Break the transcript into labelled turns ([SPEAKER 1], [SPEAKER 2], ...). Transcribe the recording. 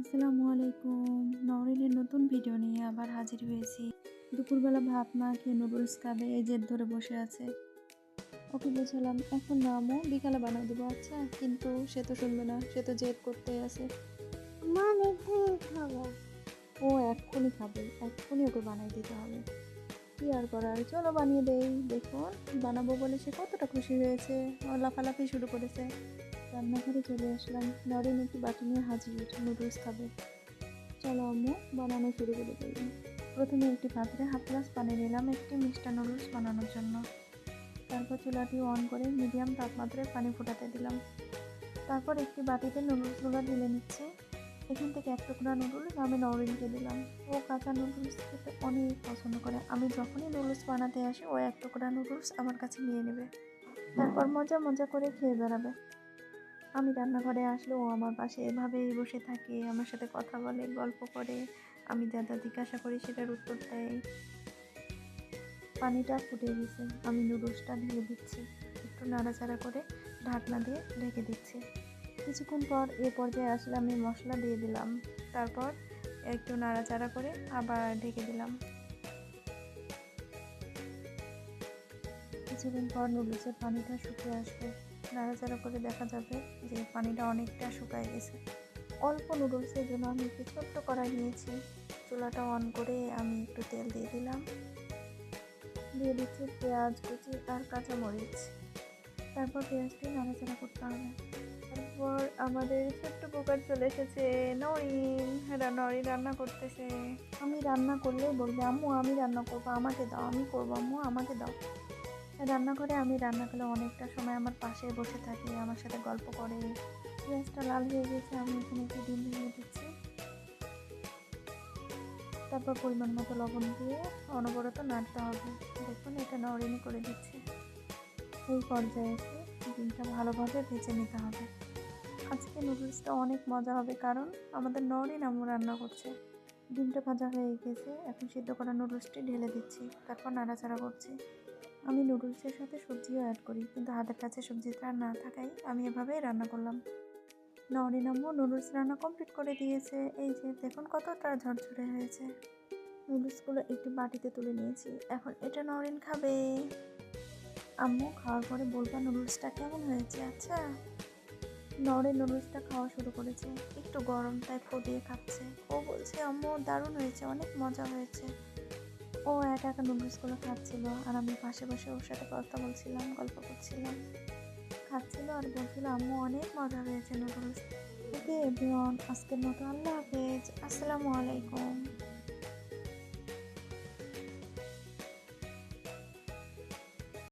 [SPEAKER 1] আসসালামু আলাইকুম। নরিনের নতুন ভিডিও নিয়ে আবার হাজির হয়েছি। দুপুরবেলা ভাত না খেয়ে নুডলস খাবে এই জেদ ধরে বসে আছে। ওকে বলছিলাম এখন নামও বিকালে বানাই দেবো। আচ্ছা কিন্তু সে তো শুনবে না সে তো জেদ করতেই আছে।
[SPEAKER 2] মা খাব।
[SPEAKER 1] ও এক্ষুনি খাবে এক্ষুনি ওকে বানাই দিতে হবে। কি আর করার? চলো বানিয়ে দেই। দেখুন বানাবো বলে সে কতটা খুশি হয়েছে। ও লাফালাফি শুরু করেছে। রান্নাঘরে চলে আসলাম। নরিন একটি বাটি নিয়ে হাজির নুডলস খাবে। চলো আম্মু, বানানো শুরু করে দিই। প্রথমে একটি পাত্রে হাফ গ্লাস পানি নিলাম একটি মিষ্টা নুডলস বানানোর জন্য। তারপর চুলাটি অন করে মিডিয়াম তাপমাত্রায় পানি ফোটাতে দিলাম। তারপর একটি বাটিতে নুডলসগুলো ঢেলে নিচ্ছি। এখান থেকে এক টুকরা নুডলস আমি নরিনকে দিলাম। ও কাঁচা নুডলস খেতে অনেক পছন্দ করে। আমি যখনই নুডলস বানাতে আসি, ও এক টুকরা নুডলস আমার কাছে নিয়ে নেবে। তারপর মজা মজা করে খেয়ে বেড়াবে। আমি রান্নাঘরে আসলে ও আমার পাশে এভাবেই বসে থাকে, আমার সাথে কথা বলে, গল্প করে। আমি যা যা জিজ্ঞাসা করি সেটার উত্তর দেয়। পানিটা ফুটে গেছে, আমি নুডলসটা ঢেলে দিচ্ছি। একটু নাড়াচাড়া করে ঢাকনা দিয়ে ঢেকে দিচ্ছি। কিছুক্ষণ পর এ পর্যায়ে আসলে আমি মশলা দিয়ে দিলাম। তারপর একটু নাড়াচাড়া করে আবার ঢেকে দিলাম। কিছুক্ষণ পর নুডলসের পানিটা শুকিয়ে আসবে। নাড়াচাড়া করে দেখা যাবে যে পানিটা অনেকটা শুকায় গেছে। অল্প নুডলসের জন্য আমি একটু ছোট্ট কড়াই নিয়েছি। চুলাটা অন করে আমি একটু তেল দিয়ে দিলাম। দিয়ে দিচ্ছি পেঁয়াজ, কুচি আর কাঁচামরিচ। তারপর পেঁয়াজটি নাড়াচাড়া করতে হবে। তারপর আমাদের ছোট্ট কুকার চলে এসেছে। নরিন হ্যাঁ নরিন রান্না করতেছে। আমি রান্না করলে বলবে, আম্মু, আমি রান্না করব, আমাকে দাও, আমি করব, আম্মু, আমাকে দাও। রান্না করে আমি রান্না করলে অনেকটা সময় আমার পাশে বসে থাকে, আমার সাথে গল্প করে। পেঁয়াজটা লাল হয়ে গেছে, আমি এখানে একটু ডিম ভেঙে দিচ্ছি। তারপর পরিমাণ মতো লবণ দিয়ে অনবরত নাড়তে হবে। দেখুন, এটা নরিনি করে দিচ্ছি। এই পর্যায়ে এসে ডিমটা ভালোভাবে ভেজে নিতে হবে। আজকে নুডলসটা অনেক মজা হবে কারণ আমাদের নরিন আম্মু রান্না করছে। ডিমটা ভাজা হয়ে গেছে, এখন সিদ্ধ করা নুডলসটি ঢেলে দিচ্ছি, তারপর নাড়াচাড়া করছি। আমি নুডলসের সাথে সবজিও অ্যাড করি, কিন্তু হাতের কাছে সবজিটা না থাকায় আমি এভাবেই রান্না করলাম। নরিন আম্মু নুডলস রান্না কমপ্লিট করে দিয়েছে। এই যে, দেখুন কতটা ঝরঝরে হয়েছে। নুডলসগুলো একটু বাটিতে তুলে নিয়েছি। এখন এটা নরিন খাবে। আম্মু খাওয়ার পরে বলবা নুডলসটা কেমন হয়েছে? আচ্ছা। নরিন নুডলসটা খাওয়া শুরু করেছে। একটু গরম তাই ফুটিয়ে খাচ্ছে। ও বলছে, আম্মু, দারুণ হয়েছে, অনেক মজা হয়েছে। ও একা একা নুডলসগুলো খাচ্ছিল আর আমি পাশে বসে ওর সাথে কথা বলছিলাম, গল্প করছিলাম। খাচ্ছিল আর বলছিল, আম্মু, অনেক মজা হয়েছে নুডলস ওকে এভরিওয়ান আজকের মতো আল্লাহ হাফেজ। আসসালামু আলাইকুম।